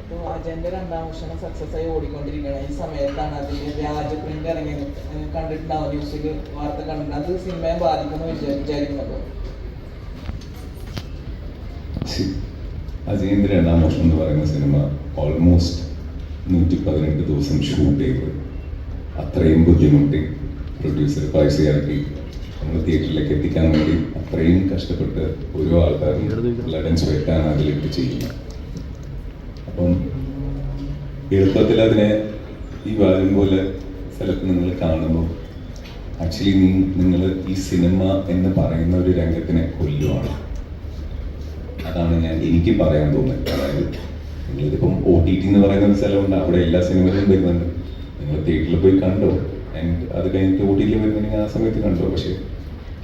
അപ്പോൾ അജന്റെ രണ്ടാം വർഷം സക്സസ് ആയി ഓടിക്കൊണ്ടിരിക്കുകയാണ്. ഈ സമയത്താണ് അതിൽ വ്യാജ പ്രിന്റ് ഇറങ്ങി കണ്ടിട്ടുണ്ടാവും. ന്യൂസിൽ വാർത്ത കണ്ടിട്ടുണ്ട്. അത് സിനിമയെ ബാധിക്കുന്നു വിചാരിക്കുന്നത് അജയന്റെ രണ്ടാം വർഷം എന്ന് പറയുന്ന സിനിമ ഓൾമോസ്റ്റ് നൂറ്റി പതിനെട്ട് ദിവസം ഷൂട്ട് ചെയ്ത്. അത്രയും ബുദ്ധിമുട്ടി. പ്രൊഡ്യൂസർ പൈസ നമ്മൾ തിയേറ്ററിലേക്ക് എത്തിക്കാൻ വേണ്ടി അത്രയും കഷ്ടപ്പെട്ട് ഓരോ ആൾക്കാരും ബ്ലഡ് ആൻഡ് സ്വെറ്റാണ് അതിലിട്ട് ചെയ്യുന്നത് അപ്പം എളുപ്പത്തിൽ അതിനെ ഈ വാലും പോലെ സ്ഥലത്ത് നിങ്ങൾ കാണുമ്പോൾ ആക്ച്വലി നിങ്ങൾ ഈ സിനിമ എന്ന് പറയുന്ന ഒരു രംഗത്തിനെ കൊല്ലുവാണ്. അതാണ് ഞാൻ എനിക്ക് പറയാൻ തോന്നുന്നത്. അതായത് നിങ്ങളിതിപ്പം ഒ ടി ടി എന്ന് പറയുന്ന ഒരു സ്ഥലമുണ്ട്. അവിടെ എല്ലാ സിനിമകളും വരുന്നുണ്ട്. നിങ്ങൾ തിയേറ്ററിൽ പോയി കണ്ടോ? ആൻഡ് അത് കഴിഞ്ഞിട്ട് ഒ ടി ടി വരുന്നുണ്ടെങ്കിൽ ആ സമയത്ത് കണ്ടോ? പക്ഷേ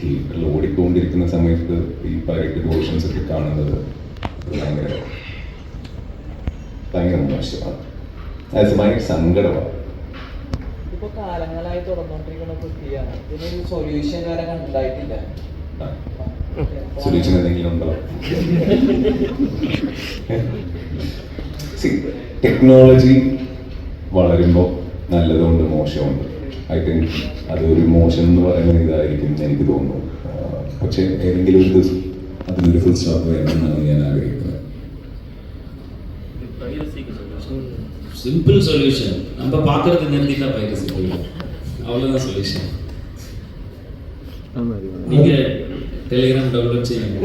തിയേറ്ററിൽ ഓടിക്കൊണ്ടിരിക്കുന്ന സമയത്ത് ഈ പൈറ്റ് പോർഷൻസ് ഒക്കെ കാണുന്നത് ഭയങ്കര ഭയങ്കര മോശമാണ്. അത് ഭയങ്കര സങ്കടമാണ്. ഇതിപ്പോ കാലങ്ങളായി തുറന്നുകൊണ്ടിരിക്കുന്ന പ്രക്രിയയാണ്. ഇതിനൊരു സൊല്യൂഷൻ വരെ കണ്ടായിട്ടില്ല ആ. സൊല്യൂഷൻ എന്തെങ്കിലും ഉണ്ടോ? ടെക്നോളജി വളരുമ്പോൾ നല്ലതുണ്ട് മോശമുണ്ട്. ഐ തിങ്ക് അതൊരു മോശം എന്ന് പറയുന്ന ഇതായിരിക്കും എനിക്ക് തോന്നുന്നു ആ, പക്ഷേ ഏതെങ്കിലും ഒരു ദിവസം അതിനൊരു ഫുൾ സ്റ്റോപ്പ് വേണമെന്നാണ് ഞാൻ ആഗ്രഹിക്കുന്നത് சிம்பிள் சொல்யூஷன் நம்ம பார்க்கறது நிறுத்திட்டா பைரசி போயிடும் அவ்வளோதான் சொல்யூஷன் நீங்க டெலிகிராம் டவுன்லோட் செய்யுங்க